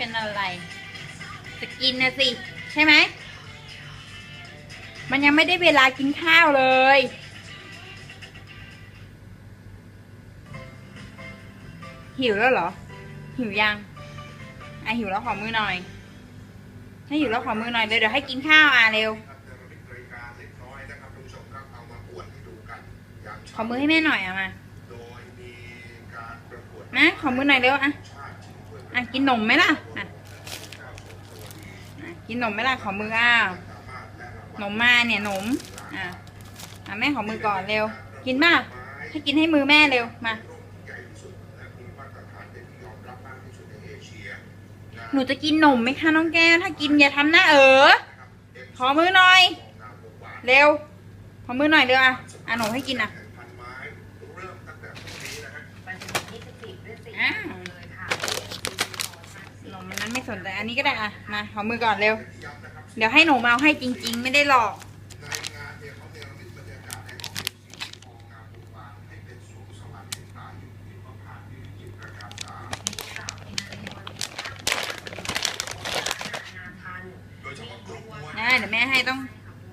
เป็นอะไรจะกินนะสิ ใช่ไหม มันยังไม่ได้เวลากินข้าวเลย หิวแล้วเหรอ หิวยังอะหิวแล้วขอมือหน่อย ให้หิวแล้วขอมือหน่อยเดี๋ยวเดี๋ยวให้กินข้าวอะเร็วครับเทอร์มิกนาฬิกาเล็กน้อยนะครับท่านผู้ชมครับเอามาอวดให้ดูกันอย่างขอมือให้แม่หน่อยอะมาโดยมีการประกวดนะขอมือหน่อยเร็วอะชาติชิงถ้วยอะกินนมไหมล่ะอะอะ กินนมไหมล่ะขอมืออะสาวนมมาเนี่ยนมอะอะแม่ขอมือก่อนเร็ว กินมาให้กินให้มือแม่เร็วมาหนูจะกินนมไหมคะน้องแก้วถ้ากินอย่าทำหน้าเออขอมือหน่อย เร็วขอมือหน่อยเร็วอะอะหนูให้กินอะ แห่งพันไม้เริ่มตั้งแต่พรุ่งนี้นะฮะ วันที่ยี่สิบสี่พฤศจิกายนเลยค่ะ นมมันนั้น ไม่สนใจอันนี้ก็ได้อะมาขอมือก่อนเร็วย้ำนะครับเดี๋ยวให้หนูมาเอาให้จริง ๆ ไม่ได้หลอกในงานเนี่ยเขาเนรมิตบรรยากาศให้ห้องเป็นสีทองงามวงวานให้เป็นสวงสวรรค์แห่งตาอยู่ที่พระพาที่จิตรประการตาโดยเฉพาะกลุ่มมวลนะเดี๋ยวแม่ให้ต้อง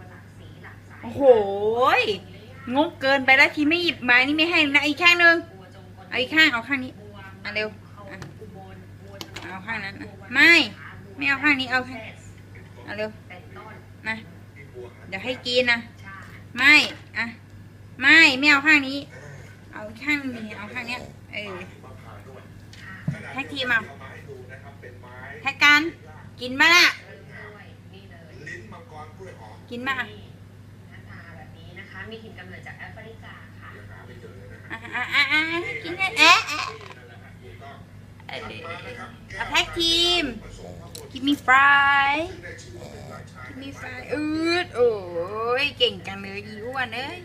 หลากสีหลากสายโอ้โหยงกเกินไปแล้วทีไม่หยิบมานี่ไม่ให้นะอีกข้างหนึงบัวจงกลเอาอีกข้างเอาข้างนี้บัวอะเร็ว เขาอะอุบลบัวจงกลเอาข้างนั้นนะไม่ ไม่เอาข้างนี้เอาข้างเอาเร็วเป็นต้นมาที่บัวหันเดี๋ยวให้กินนะใช่ไม่อะไม่ไม่เอาข้างนี้ เอาข้างนี้เอาข้างเนี้ยเออมะพร้าวด้วยแท็กทีมเอาเอามาให้ดูนะครับเป็นไม้แท็กกัน กินมาละด้วยนี่เลยลิ้นมังกรกล้วยหอมกินมานี่หน้าตาแบบนี้นะคะมีถิ่นกำเนิดจากแอฟริกาค่ะยังหาไม่เจอเลยนะฮะอะอะอะอะให้กินให้ มข้าวโพดกินมีฟรายซึ่งได้ชื่อว่าเป็นราชากินมีฟรายอืดโอ้ยเก่งจังเลยอีอ้วนเอ้ย